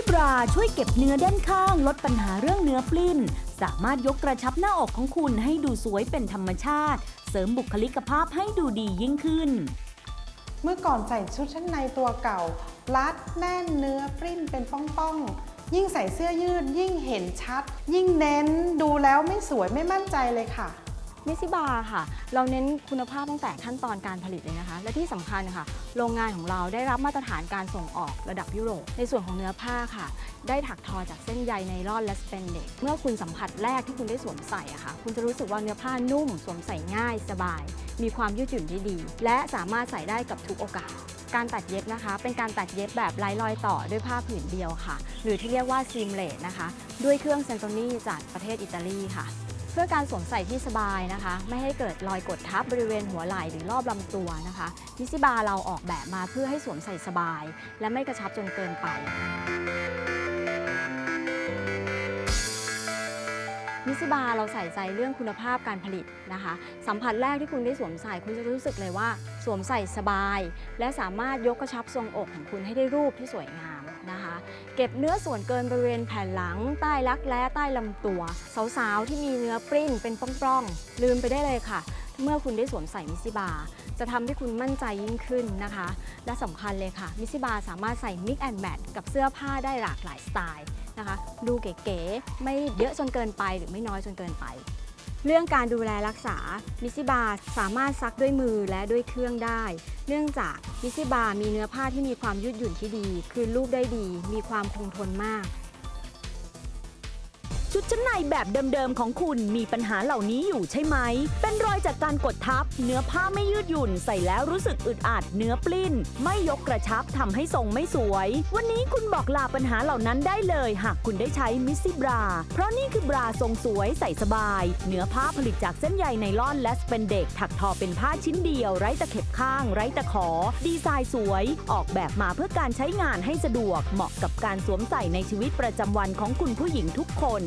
ซี่บราช่วยเก็บเนื้อด้านข้างลดปัญหาเรื่องเนื้อปลิ้น สามารถยกกระชับหน้าอกของคุณให้ดูสวยเป็นธรรมชาติ เสริมบุคลิกภาพให้ดูดียิ่งขึ้น เมื่อก่อนใส่ชุดชั้นในตัวเก่า รัดแน่นเนื้อปริ้นเป็นป้องๆ ยิ่งใส่เสื้อยืดยิ่งเห็นชัด ยิ่งเน้นดูแล้วไม่สวยไม่มั่นใจเลยค่ะ มิซิบาค่ะ เราเน้นคุณภาพตั้งแต่ขั้นตอนการผลิตเลยนะคะ และที่สำคัญค่ะ โรงงานของเราได้รับมาตรฐานการส่งออกระดับยุโรป ในส่วนของเนื้อผ้าค่ะ ได้ถักทอจากเส้นใยไนลอนและสเปนเด็ก เมื่อคุณสัมผัสแรกที่คุณได้สวมใส่อะค่ะ คุณจะรู้สึกว่าเนื้อผ้านุ่ม สวมใส่ง่ายสบาย มีความยืดหยุ่นที่ดี และสามารถใส่ได้กับทุกโอกาสการตัดเย็บนะคะ เป็นการตัดเย็บแบบไร้รอยต่อด้วยผ้าผืนเดียวค่ะ หรือที่เรียกว่าซีมเลสนะคะ ด้วยเครื่องเซนโตนีจากประเทศอิตาลีค่ะ เพื่อการสวมใส่ที่สบายนะคะ ไม่ให้เกิดรอยกดทับบริเวณหัวไหล่หรือรอบลำตัวนะคะมิซิบาเราออกแบบมาเพื่อให้สวมใส่สบาย และไม่กระชับจนเกินไปมิซิบาเราใส่ใจเรื่องคุณภาพการผลิตนะคะ สัมผัสแรกที่คุณได้สวมใส่คุณจะรู้สึกเลยว่า สวมใส่สบาย และสามารถยกกระชับทรงอกของคุณให้ได้รูปที่สวยงาม นะคะ เก็บเนื้อส่วนเกินบริเวณแผ่นหลัง ใต้รักแร้ใต้ลำตัว สาวๆ ที่มีเนื้อปริ้นเป็นปล้องๆ ลืมไปได้เลยค่ะ เมื่อคุณได้สวมใส่มิซิบา จะทำให้คุณมั่นใจยิ่งขึ้นนะคะ และสำคัญเลยค่ะ มิซิบาสามารถใส่มิกแอนแมทกับเสื้อผ้าได้หลากหลายสไตล์นะคะ ดูเก๋ๆไม่เยอะจนเกินไปหรือไม่น้อยจนเกินไป เรื่องการดูแลรักษา มิซิบาสามารถซักด้วยมือและด้วยเครื่องได้ เนื่องจากมิซิบามีเนื้อผ้าที่มีความยืดหยุ่นที่ดี คืนรูปได้ดี มีความคงทนมาก ชุดชั้นในแบบเดิมๆของคุณมีปัญหาเหล่านี้อยู่ใช่ไหม เป็นรอยจากการกดทับ เนื้อผ้าไม่ยืดหยุ่น ใส่แล้วรู้สึกอึดอัดเนื้อปลิ้น ไม่ยกกระชับทำให้ทรงไม่สวย วันนี้คุณบอกลาปัญหาเหล่านั้นได้เลย หากคุณได้ใช้มิสซี่บรา เพราะนี่คือบราทรงสวยใส่สบาย เนื้อผ้าผลิตจากเส้นใยไนลอนและสเปนเด็กถักทอเป็นผ้าชิ้นเดียว ไร้ตะเข็บข้าง ไร้ตะขอ ดีไซน์สวย ออกแบบมาเพื่อการใช้งานให้สะดวก เหมาะกับการสวมใส่ในชีวิตประจำวันของคุณผู้หญิงทุกคน